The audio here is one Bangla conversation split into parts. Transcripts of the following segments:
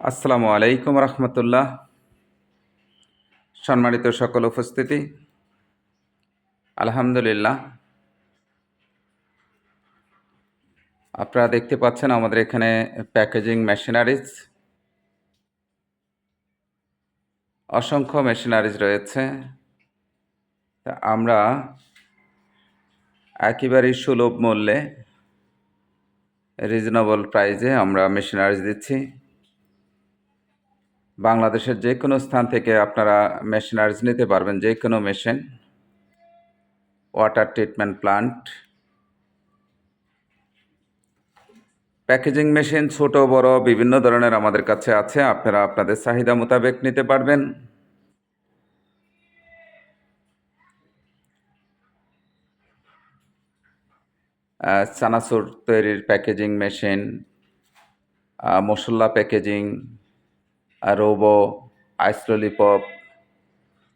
আসসালামু আলাইকুম রহমতুল্লাহ। সম্মানিত সকল উপস্থিতি, আলহামদুলিল্লাহ। আপনারা দেখতে পাচ্ছেন আমাদের এখানে প্যাকেজিং মেশিনারিজ অসংখ্য মেশিনারিজ রয়েছে। আমরা একেবারেই সুলভ মূল্যে রিজনেবল প্রাইজে আমরা মেশিনারিজ দিচ্ছি। বাংলাদেশের যে কোনো স্থান থেকে আপনারা মেশিনারিজ নিতে পারবেন যে কোনো machine. Water treatment plant. Packaging machine ছোট, বড়, বিভিন্ন ধরনের আমাদের কাছে আছে, আপনারা আপনাদের চাহিদা মোতাবেক নিতে পারবেন। চানাচুর তৈরির প্যাকেজিং মেশিন মশলা প্যাকেজিং রোবো, আইস ললিপপ,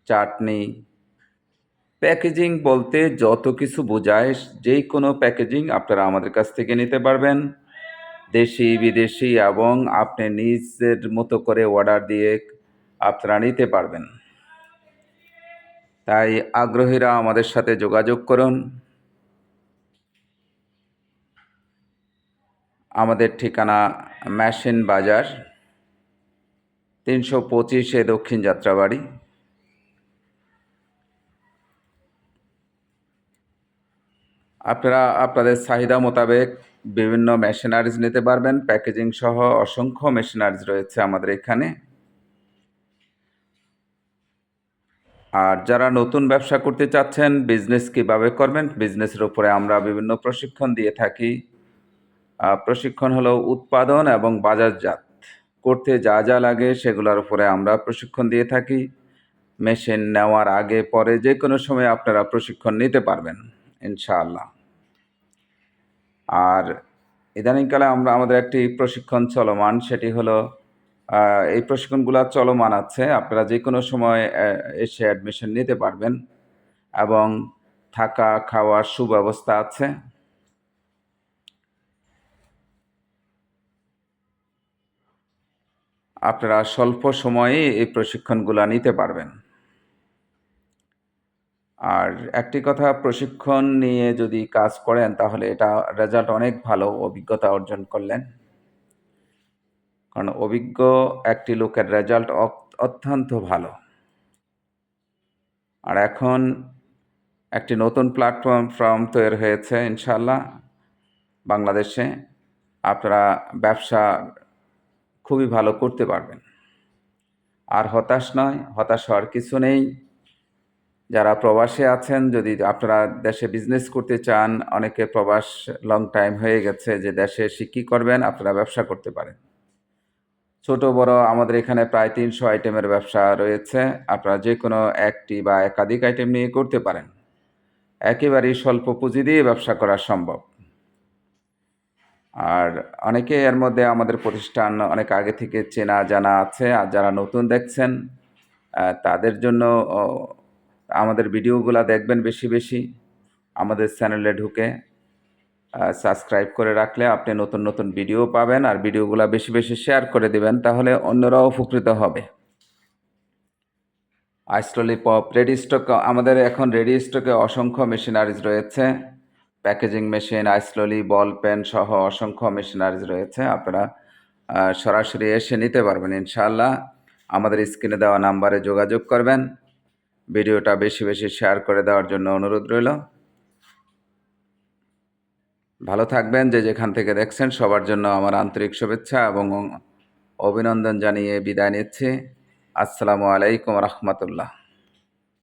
চাটনি। প্যাকেজিং বলতে যত কিছু বোঝায়, যেই কোনো প্যাকেজিং আপনারা আমাদের কাছ থেকে নিতে পারবেন। দেশি, বিদেশি এবং আপনি নিজের মতো করে অর্ডার দিয়ে আপনারা নিতে পারবেন। তাই আগ্রহীরা আমাদের সাথে যোগাযোগ করুন। আমাদের ঠিকানা মেশিন বাজার। তিনশো পঁচিশে দক্ষিণ যাত্রাবাড়ি। আপনারা আপনাদের চাহিদা মোতাবেক বিভিন্ন মেশিনারিজ নিতে পারবেন। প্যাকেজিং সহ অসংখ্য মেশিনারিজ রয়েছে আমাদের এখানে। আর যারা নতুন ব্যবসা করতে চাচ্ছেন বিজনেস কীভাবে করবেন বিজনেসের উপরে আমরা বিভিন্ন প্রশিক্ষণ দিয়ে থাকি। প্রশিক্ষণ হলো উৎপাদন এবং বাজারজাত। করতে যা যা লাগে সেগুলোর উপরে আমরা প্রশিক্ষণ দিয়ে থাকি। মেশিন নেওয়ার আগে, পরে যে কোনো সময় আপনারা প্রশিক্ষণ নিতে পারবেন, ইনশাআল্লাহ। আর ইদানিংকালে আমরা, আমাদের একটি প্রশিক্ষণ চলমান, সেটি হলো এই প্রশিক্ষণগুলো চলমান আছে। আপনারা যে কোনো সময় এসে অ্যাডমিশন নিতে পারবেন এবং থাকা খাওয়ার সুব্যবস্থা আছে। আপনারা স্বল্প সময়ে এই প্রশিক্ষণগুলো নিতে পারবেন। আর একটি কথা, প্রশিক্ষণ নিয়ে যদি কাজ করেন, তাহলে এটা রেজাল্ট অনেক ভালো অভিজ্ঞতা অর্জন করলেন। কারণ অভিজ্ঞ একটি লোকের রেজাল্ট অত্যন্ত ভালো। আর এখন একটি নতুন প্ল্যাটফর্ম ফর্ম তৈরি হয়েছে ইনশাল্লাহ বাংলাদেশে। আপনারা ব্যবসা খুবই ভালো করতে পারবেন। আর হতাশ নয়, হতাশ হওয়ার কিছু নেই। যারা প্রবাসে আছেন, যদি আপনারা দেশে বিজনেস করতে চান, অনেকে প্রবাস লং টাইম হয়ে গেছে যে দেশে এসে কী করবেন, আপনারা ব্যবসা করতে পারেন। ছোট, বড় আমাদের এখানে প্রায় তিনশো আইটেমের ব্যবসা রয়েছে। আপনারা যে কোনো একটি বা একাধিক আইটেম নিয়ে করতে পারেন। একেবারেই স্বল্প পুঁজি দিয়ে ব্যবসা করা সম্ভব। আর অনেকে এর মধ্যে আমাদের প্রতিষ্ঠান অনেক আগে থেকে চেনা, জানা আছে। আর যারা নতুন দেখছেন তাদের জন্য আমাদের ভিডিওগুলো দেখবেন বেশি বেশি। আমাদের চ্যানেলে ঢুকে সাবস্ক্রাইব করে রাখলে আপনি নতুন নতুন ভিডিও পাবেন আর ভিডিওগুলো বেশি বেশি শেয়ার করে দেবেন, তাহলে অন্যরাও উপকৃত হবে। আইসলি পপ রেডি স্টক, আমাদের এখন রেডি স্টকে অসংখ্য মেশিনারিজ রয়েছে। প্যাকেজিং মেশিন আইসলি বল পেন সহ অসংখ্য মেশিনারিজ রয়েছে। আপনারা সরাসরি এসে নিতে পারবেন ইনশাআল্লাহ। আমাদের স্ক্রিনে দেওয়া নাম্বারে যোগাযোগ করবেন। ভিডিওটা বেশি বেশি শেয়ার করে দেওয়ার জন্য অনুরোধ রইল। ভালো থাকবেন, যে যেখান থেকে দেখছেন, সবার জন্য আমার আন্তরিক শুভেচ্ছা এবং অভিনন্দন জানিয়ে বিদায় নিচ্ছি। আসসালামু আলাইকুম রহমতুল্লাহ।